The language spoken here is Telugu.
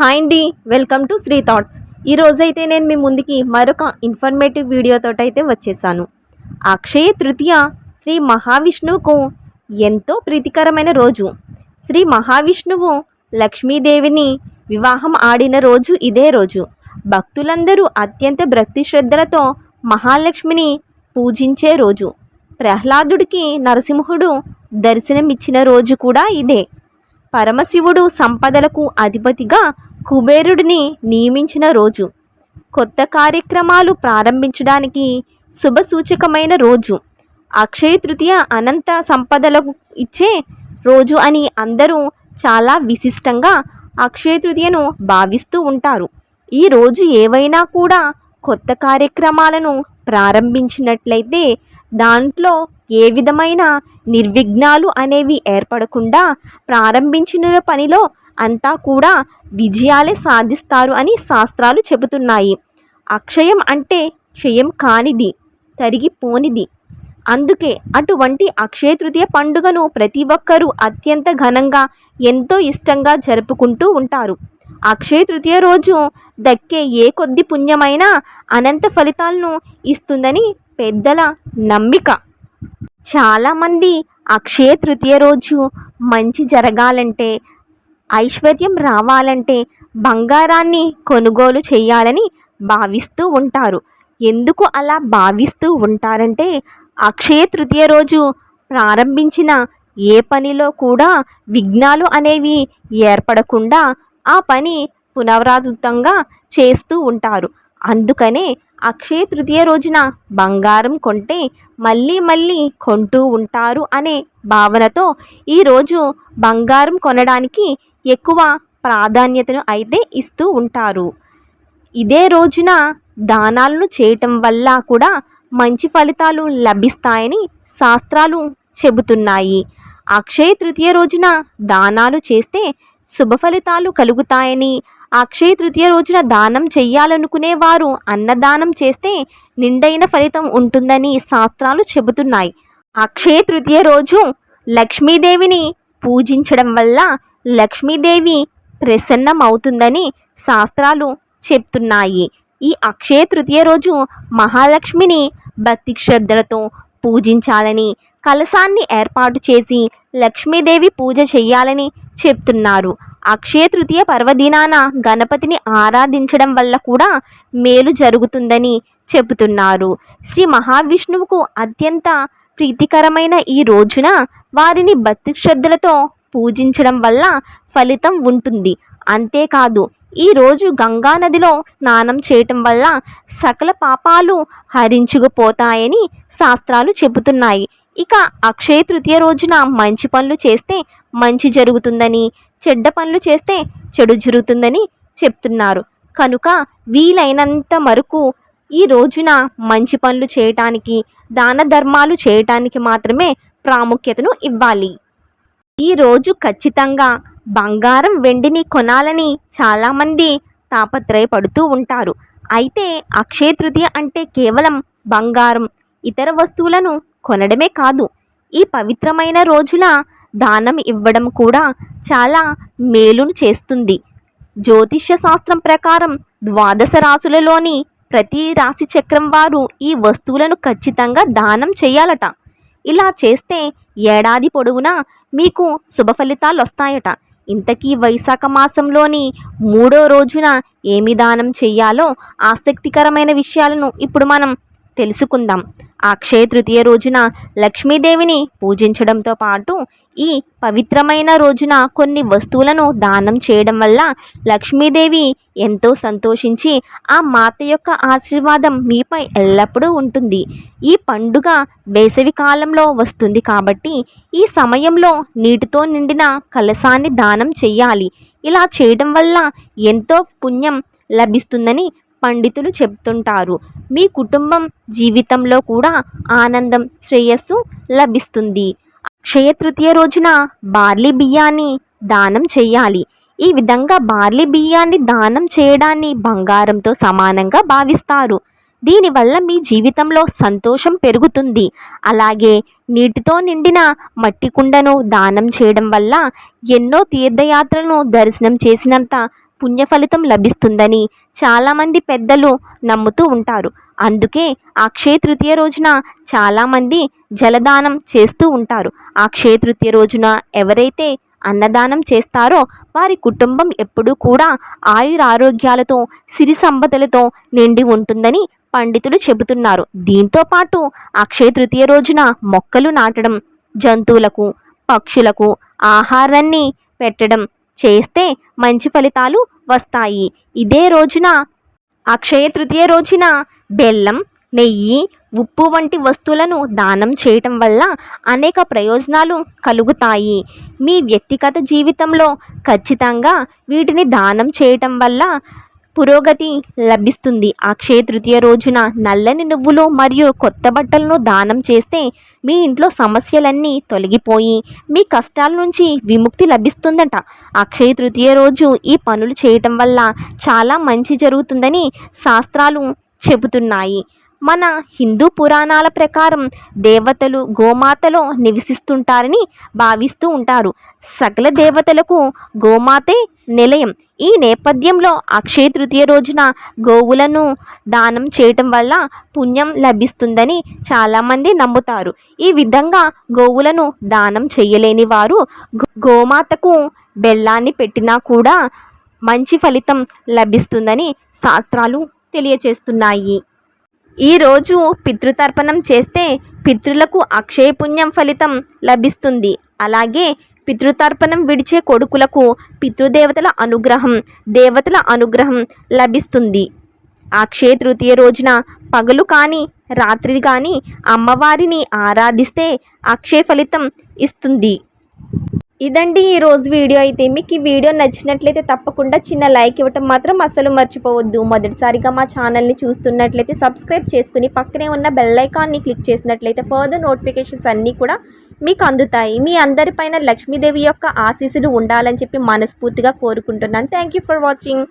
హాయ్ అండి వెల్కమ్ టు శ్రీ థాట్స్. ఈ రోజైతే నేను మీ ముందుకి మరొక ఇన్ఫర్మేటివ్ వీడియోతో అయితే వచ్చేసాను. అక్షయ తృతీయ శ్రీ మహావిష్ణువుకు ఎంతో ప్రీతికరమైన రోజు. శ్రీ మహావిష్ణువు లక్ష్మీదేవిని వివాహం ఆడిన రోజు ఇదే రోజు. భక్తులందరూ అత్యంత భక్తి శ్రద్ధలతో మహాలక్ష్మిని పూజించే రోజు. ప్రహ్లాదుడికి నరసింహుడు దర్శనమిచ్చిన రోజు కూడా ఇదే. పరమశివుడు సంపదలకు అధిపతిగా కుబేరుడిని నియమించిన రోజు. కొత్త కార్యక్రమాలు ప్రారంభించడానికి శుభసూచకమైన రోజు. అక్షయ తృతీయ అనంత సంపదలకు ఇచ్చే రోజు అని అందరూ చాలా విశిష్టంగా అక్షయ తృతీయను భావిస్తూ ఉంటారు. ఈ రోజు ఏవైనా కూడా కొత్త కార్యక్రమాలను ప్రారంభించినట్లయితే దాంట్లో ఏ విధమైన నిర్విఘ్నాలు అనేవి ఏర్పడకుండా ప్రారంభించిన పనిలో అంతా కూడా విజయాలే సాధిస్తారు అని శాస్త్రాలు చెబుతున్నాయి. అక్షయం అంటే క్షయం కానిది తరిగిపోనిది. అందుకే అటువంటి అక్షయ తృతీయ పండుగను ప్రతి ఒక్కరూ అత్యంత ఘనంగా ఎంతో ఇష్టంగా జరుపుకుంటూ ఉంటారు. అక్షయ తృతీయ రోజు దక్కే ఏ కొద్ది పుణ్యమైనా అనంత ఫలితాలను ఇస్తుందని పెద్దల నమ్మిక. చాలామంది అక్షయ తృతీయ రోజు మంచి జరగాలంటే ఐశ్వర్యం రావాలంటే బంగారాన్ని కొనుగోలు చేయాలని భావిస్తూ ఉంటారు. ఎందుకు అలా భావిస్తూ ఉంటారంటే అక్షయ తృతీయ రోజు ప్రారంభించిన ఏ పనిలో కూడా విఘ్నాలు అనేవి ఏర్పడకుండా ఆ పని పునరావృతంగా చేస్తూ ఉంటారు. అందుకనే అక్షయ తృతీయ రోజున బంగారం కొంటే మళ్ళీ మళ్ళీ కొంటూ ఉంటారు అనే భావనతో ఈరోజు బంగారం కొనడానికి ఎక్కువ ప్రాధాన్యతను అయితే ఇస్తూ ఉంటారు. ఇదే రోజున దానాలను చేయటం వల్ల కూడా మంచి ఫలితాలు లభిస్తాయని శాస్త్రాలు చెబుతున్నాయి. అక్షయ తృతీయ రోజున దానాలు చేస్తే శుభ ఫలితాలు కలుగుతాయని అక్షయ తృతీయ రోజున దానం చెయ్యాలనుకునే వారు అన్నదానం చేస్తే నిండైన ఫలితం ఉంటుందని శాస్త్రాలు చెబుతున్నాయి. అక్షయ తృతీయ రోజు లక్ష్మీదేవిని పూజించడం వల్ల లక్ష్మీదేవి ప్రసన్నం అవుతుందని శాస్త్రాలు చెప్తున్నాయి. ఈ అక్షయ తృతీయ రోజు మహాలక్ష్మిని భక్తి శ్రద్ధలతో పూజించాలని కలశాన్ని ఏర్పాటు చేసి లక్ష్మీదేవి పూజ చేయాలని చెప్తున్నారు. అక్షయ తృతీయ పర్వదినాన గణపతిని ఆరాధించడం వల్ల కూడా మేలు జరుగుతుందని చెబుతున్నారు. శ్రీ మహావిష్ణువుకు అత్యంత ప్రీతికరమైన ఈ రోజున వారిని భక్తి శ్రద్ధలతో పూజించడం వల్ల ఫలితం ఉంటుంది. అంతేకాదు ఈరోజు గంగా నదిలో స్నానం చేయటం వల్ల సకల పాపాలు హరించుకుపోతాయని శాస్త్రాలు చెబుతున్నాయి. ఇక అక్షయ తృతీయ రోజున మంచి పనులు చేస్తే మంచి జరుగుతుందని చెడ్డ పనులు చేస్తే చెడు జరుగుతుందని చెప్తున్నారు. కనుక వీలైనంత వరకు ఈ రోజున మంచి పనులు చేయటానికి దాన ధర్మాలు చేయటానికి మాత్రమే ప్రాముఖ్యతను ఇవ్వాలి. ఈరోజు ఖచ్చితంగా బంగారం వెండిని కొనాలని చాలామంది తాపత్రయపడుతూ ఉంటారు. అయితే అక్షయ తృతీయ అంటే కేవలం బంగారం ఇతర వస్తువులను కొనడమే కాదు. ఈ పవిత్రమైన రోజున దానం ఇవ్వడం కూడా చాలా మేలును చేస్తుంది. జ్యోతిష్య శాస్త్రం ప్రకారం ద్వాదశ రాశులలోని ప్రతి రాశి చక్రం వారు ఈ వస్తువులను ఖచ్చితంగా దానం చేయాలట. ఇలా చేస్తే ఏడాది పొడవునా మీకు శుభ ఫలితాలు వస్తాయట. ఇంతకీ వైశాఖ మాసంలోని మూడో రోజున ఏమి దానం చేయాలో ఆసక్తికరమైన విషయాలను ఇప్పుడు మనం తెలుసుకుందాం. అక్షయ తృతీయ రోజున లక్ష్మీదేవిని పూజించడంతో పాటు ఈ పవిత్రమైన రోజున కొన్ని వస్తువులను దానం చేయడం వల్ల లక్ష్మీదేవి ఎంతో సంతోషించి ఆ మాత యొక్క ఆశీర్వాదం మీపై ఎల్లప్పుడూ ఉంటుంది. ఈ పండుగ వేసవి కాలంలో వస్తుంది కాబట్టి ఈ సమయంలో నీటితో నిండిన కలశాన్ని దానం చేయాలి. ఇలా చేయడం వల్ల ఎంతో పుణ్యం లభిస్తుందని పండితులు చెప్తుంటారు మీ కుటుంబం జీవితంలో కూడా ఆనందం శ్రేయస్సు లభిస్తుంది. అక్షయ తృతీయ రోజున బార్లీ బియ్యాన్ని దానం చేయాలి. ఈ విధంగా బార్లీ బియ్యాన్ని దానం చేయడాన్ని బంగారంతో సమానంగా భావిస్తారు. దీనివల్ల మీ జీవితంలో సంతోషం పెరుగుతుంది. అలాగే నీటితో నిండిన మట్టి కుండను దానం చేయడం వల్ల ఎన్నో తీర్థయాత్రలను దర్శనం చేసినంత పుణ్య ఫలితం లభిస్తుందని చాలామంది పెద్దలు నమ్ముతూ ఉంటారు. అందుకే అక్షయ తృతీయ రోజున చాలామంది జలదానం చేస్తూ ఉంటారు. అక్షయ తృతీయ రోజున ఎవరైతే అన్నదానం చేస్తారో వారి కుటుంబం ఎప్పుడూ కూడా ఆయురారోగ్యాలతో సిరి సంపదలతో నిండి ఉంటుందని పండితులు చెబుతున్నారు. దీంతో పాటు అక్షయ తృతీయ రోజున మొక్కలు నాటడం జంతువులకు పక్షులకు ఆహారాన్ని పెట్టడం చేస్తే మంచి ఫలితాలు వస్తాయి. ఇదే రోజున అక్షయ తృతీయ రోజున బెల్లం నెయ్యి ఉప్పు వంటి వస్తువులను దానం చేయటం వల్ల అనేక ప్రయోజనాలు కలుగుతాయి. మీ వ్యక్తిగత జీవితంలో ఖచ్చితంగా వీటిని దానం చేయటం వల్ల పురోగతి లభిస్తుంది. అక్షయ తృతీయ రోజున నల్లని నువ్వులు మరియు కొత్త బట్టలను దానం చేస్తే మీ ఇంట్లో సమస్యలన్నీ తొలగిపోయి మీ కష్టాల నుంచి విముక్తి లభిస్తుందట. అక్షయ తృతీయ రోజు ఈ పనులు చేయటం వల్ల చాలా మంచి జరుగుతుందని శాస్త్రాలు చెబుతున్నాయి. మన హిందూ పురాణాల ప్రకారం దేవతలు గోమాతలో నివసిస్తుంటారని భావిస్తూ ఉంటారు. సకల దేవతలకు గోమాతే నిలయం. ఈ నేపథ్యంలో అక్షయ తృతీయ రోజున గోవులను దానం చేయటం వల్ల పుణ్యం లభిస్తుందని చాలామంది నమ్ముతారు. ఈ విధంగా గోవులను దానం చేయలేని వారు గోమాతకు బెల్లాన్ని పెట్టినా కూడా మంచి ఫలితం లభిస్తుందని శాస్త్రాలు తెలియచేస్తున్నాయి. ఈరోజు పితృతర్పణం చేస్తే పితృలకు అక్షయ పుణ్యం ఫలితం లభిస్తుంది. అలాగే పితృతర్పణం విడిచే కొడుకులకు పితృదేవతల అనుగ్రహం దేవతల అనుగ్రహం లభిస్తుంది. అక్షయ తృతీయ రోజున పగలు కానీ రాత్రి కానీ అమ్మవారిని ఆరాధిస్తే అక్షయ ఫలితం ఇస్తుంది. ఇదండి ఈ రోజు వీడియో అయితే. మీకు ఈ వీడియో నచ్చినట్లయితే తప్పకుండా చిన్న లైక్ ఇవ్వటం మాత్రం అసలు మర్చిపోవద్దు. మొదటిసారిగా మా ఛానల్ని చూస్తున్నట్లయితే సబ్స్క్రైబ్ చేసుకుని పక్కనే ఉన్న బెల్ ఐకాన్ని క్లిక్ చేసినట్లయితే ఫర్దర్ నోటిఫికేషన్స్ అన్నీ కూడా మీకు అందుతాయి. మీ అందరిపైన లక్ష్మీదేవి యొక్క ఆశీస్సులు ఉండాలని చెప్పి మనస్ఫూర్తిగా కోరుకుంటున్నాను. Thank you for watching.